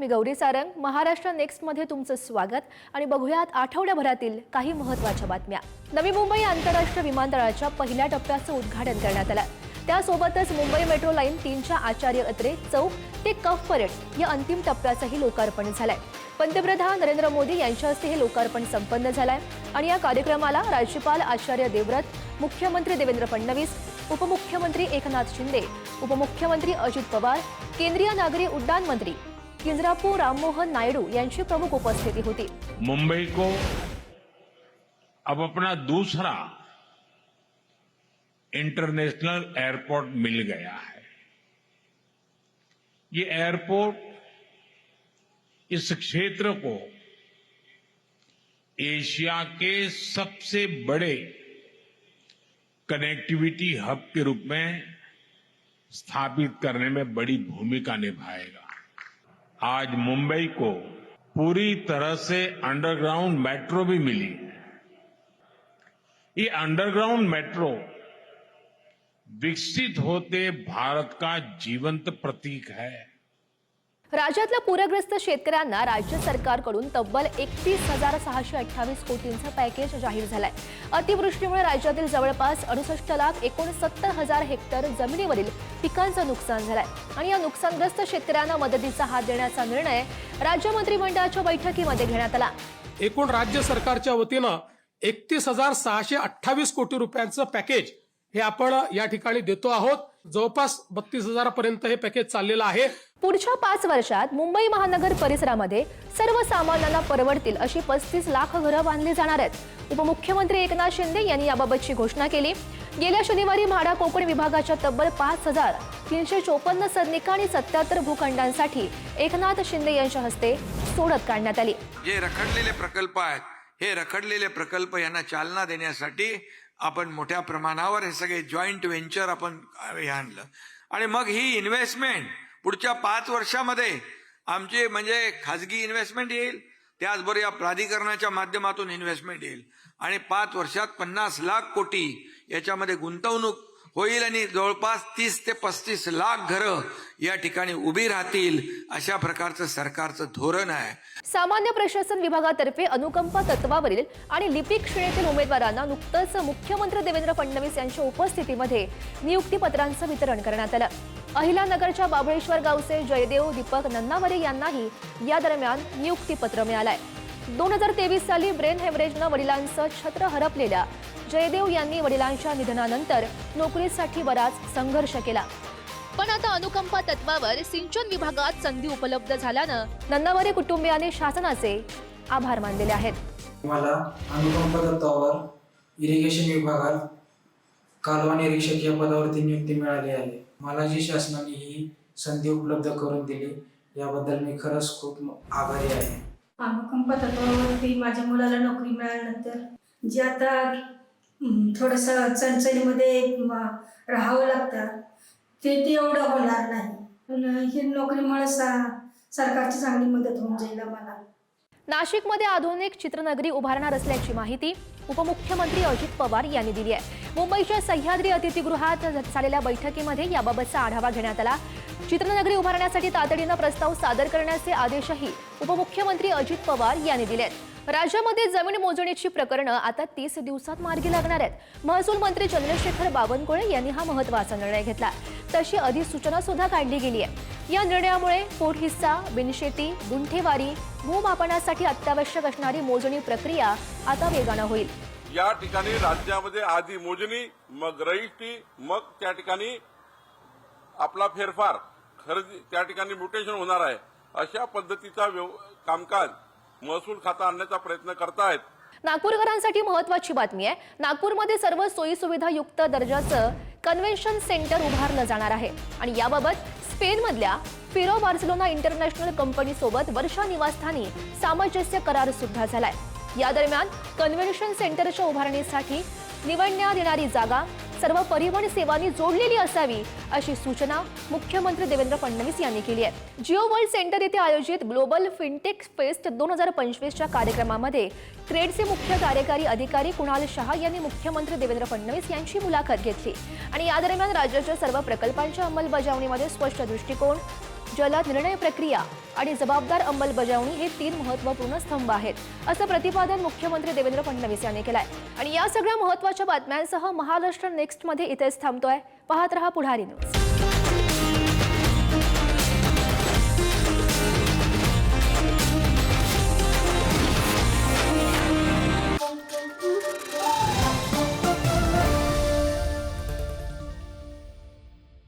मी गौरी सारंग महाराष्ट्र नेक्स्टमध्ये तुमचं स्वागत आणि बघूयात आठवड्याभरातील काही महत्त्वाच्या बातम्या. नवी मुंबई आंतरराष्ट्रीय विमानतळाच्या पहिल्या टप्प्याचं उद्घाटन करण्यात आलं. त्यासोबतच मुंबई मेट्रो लाईन तीनच्या आचार्य अत्रे चौक ते कफ परेड या अंतिम टप्प्याचंही लोकार्पण झालंय. पंतप्रधान नरेंद्र मोदी यांच्या हस्ते हे लोकार्पण संपन्न झालंय आणि या कार्यक्रमाला राज्यपाल आचार्य देवव्रत मुख्यमंत्री देवेंद्र फडणवीस उपमुख्यमंत्री एकनाथ शिंदे उपमुख्यमंत्री अजित पवार केंद्रीय नागरी उड्डाण मंत्री किंजरापू राममोहन नायडू यांची प्रमुख उपस्थिती होती. मुंबई को अब अपना दूसरा इंटरनेशनल एयरपोर्ट मिल गया है। ये एयरपोर्ट इस क्षेत्र को एशिया के सबसे बड़े कनेक्टिविटी हब के रूप में स्थापित करने में बड़ी भूमिका निभाएगा। आज मुंबई को पूरी तरह से अंडरग्राउंड मेट्रो भी मिली। है ये अंडरग्राउंड मेट्रो विकसित होते भारत का जीवंत प्रतीक है। राज्यातल्या पूरग्रस्त शेतकऱ्यांना राज्य सरकारकडून तब्बल एकतीस हजार सहाशे अठ्ठावीस कोटींचं पॅकेज जाहीर झालंय. अतिवृष्टीमुळे राज्यातील जवळपास अडुसष्ट लाख एकोणसत्तर हजार हेक्टर जमिनीवरील पिकांचं नुकसान झालंय. आणि या नुकसानग्रस्त शेतकऱ्यांना मदतीचा हात देण्याचा निर्णय राज्य मंत्रिमंडळाच्या बैठकीमध्ये घेण्यात आला. एकूण राज्य सरकारच्या वतीनं एकतीस हजार सहाशे अठ्ठावीस कोटी रुपयांचं पॅकेज हे आपण या ठिकाणी देतो आहोत. जवळपास बत्तीस हजारापर्यंत हे पॅकेज चाललेलं आहे. पुढच्या पाच वर्षात मुंबई महानगर परिसरामध्ये सर्वसामान्यांना परवडतील अशी पस्तीस लाख घरं बांधली जाणार आहेत. उपमुख्यमंत्री एकनाथ शिंदे यांनी याबाबतची घोषणा केली. गेल्या शनिवारी म्हाडा कोकण विभागाच्या तब्बल पाच हजार तीनशे चोपन्न सदनिका आणि सत्याहत्तर भूखंडांसाठी एकनाथ शिंदे यांच्या हस्ते सोडत काढण्यात आली. जे रखडलेले प्रकल्प आहेत हे रखडलेले प्रकल्प यांना चालना देण्यासाठी आपण मोठ्या प्रमाणावर हे सगळे जॉईंट व्हेंचर आपण हे आणलं. आणि मग ही इन्व्हेस्टमेंट पुढच्या पाच वर्षामध्ये आमची म्हणजे खाजगी इन्व्हेस्टमेंट येईल त्याचबरोबर या प्राधिकरणाच्या माध्यमातून इन्व्हेस्टमेंट येईल. आणि पाच वर्षात पन्नास लाख कोटी याच्यामध्ये गुंतवणूक होईल आणि जवळपास तीस ते पस्तीस लाख घरं या ठिकाणी उभी राहतील अशा प्रकारचं सरकारचं धोरण आहे. सामान्य प्रशासन विभागातर्फे अनुकंपा तत्वावरील आणि लिपिक श्रेणीतील उमेदवारांना नुकतंच मुख्यमंत्री देवेंद्र फडणवीस यांच्या उपस्थितीमध्ये नियुक्तीपत्रांचं वितरण करण्यात आलं. अहिलानगरच्या बाबळेश्वर गावचे जयदेव दीपक नन्नावरे यांनाही या दरम्यान नियुक्तीपत्र मिळालंय. दोन हजार तेवीस साली ब्रेन हेमरेजनं वडिलांचं छत्र हरपलेल्या जयदेव यांनी वडिलांच्या निधनानंतर नोकरीसाठी बराच संघर्ष केला. पण आता अनुकंपा तत्वावर सिंचन विभागात संधी उपलब्ध झाल्यानं नन्नावरे कुटुंबियांनी शासनाचे आभार मानलेले आहेत. मला अनुकंप तत्वावर इरिगेशन विभागात कालवा निरीक्षक या पदावरती नियुक्ती मिळाली आहे. मला जी शासनाने ही संधी उपलब्ध करून दिली याबद्दल मी खरंच खूप आभारी आहे. अनुकंप तत्वावरती माझ्या मुलाला नोकरी मिळाल्यानंतर जे आता थोडंसं चणचणीमध्ये राहावं लागतं. ते ते एवढं होणार नाही. ही नोकरीमुळे सा सरकारची चांगली मदत होऊन जाईल आम्हाला. नाशिकमध्ये आधुनिक चित्रनगरी उभारणार असल्याची माहिती उपमुख्यमंत्री अजित पवार यांनी दिली आहे. मुंबईच्या सह्याद्री अतिथीगृहात झालेल्या बैठकीमध्ये याबाबतचा आढावा घेण्यात आला. चित्रनगरी उभारण्यासाठी तातडीनं प्रस्ताव सादर करण्याचे आदेशही उपमुख्यमंत्री अजित पवार यांनी दिले आहेत राज्यामध्ये जमीन मोजणीची प्रकरणं आता तीस दिवसात मार्गी लागणार आहेत. महसूल मंत्री चंद्रशेखर बावनकुळे यांनी हा महत्त्वाचा निर्णय घेतला. तशी अधिसूचना सुद्धा काढली गेली आहे या निर्णयामुळे पोटहिस्सा बिनशेती गुंठेवारी भूमापनासाठी अत्यावश्यक असणारी मोजणी प्रक्रिया आता वेगानं होईल. या ठिकाणी राज्यामध्ये आधी मोजणी मग रजिस्ट्री मग त्या ठिकाणी आपला फेरफार. खरेदी त्या ठिकाणी म्युटेशन होणार आहे. अशा पद्धतीचा व्यव- कामकाज महसूल खाता आणण्याचा प्रयत्न करतायत. नागपूरकरांसाठी महत्वाची बातमी आहे. नागपूरमध्ये सर्व सोयी सुविधा युक्त दर्जाचं कन्व्हेन्शन सेंटर उभारलं जाणार आहे. आणि याबाबत स्पेनमधल्या फिरो बार्सिलोना इंटरनॅशनल कंपनी सोबत वर्षा निवासस्थानी सामंजस्य करार सुद्धा झालाय. या दरम्यान कन्व्हेन्शन सेंटरच्या उभारणीसाठी निवडण्यात येणारी जागा सर्व परिवहन सेवांनी जोडलेली असावी अशी सूचना मुख्यमंत्री देवेंद्र फडणवीस यांनी केली आहे. जिओ वर्ल्ड सेंटर येथे आयोजित ग्लोबल फिनटेक फेस्ट दोन हजार पंचवीसच्या कार्यक्रमामध्ये क्रेडचे मुख्य कार्यकारी अधिकारी कुणाल शहा यांनी मुख्यमंत्री देवेंद्र फडणवीस यांची मुलाखत घेतली. आणि या दरम्यान राज्याच्या सर्व प्रकल्पांच्या अंमलबजावणीमध्ये स्पष्ट दृष्टिकोन जलद निर्णय प्रक्रिया आणि जबाबदार अंमलबजावणी हे तीन महत्त्वपूर्ण स्तंभ आहेत असं प्रतिपादन मुख्यमंत्री देवेंद्र फडणवीस यांनी केलंय. आणि या सगळ्या महत्त्वाच्या बातम्यांसह महाराष्ट्र नेक्स्टमध्ये इथेच थांबतोय. पाहत रहा पुढारी न्यूज.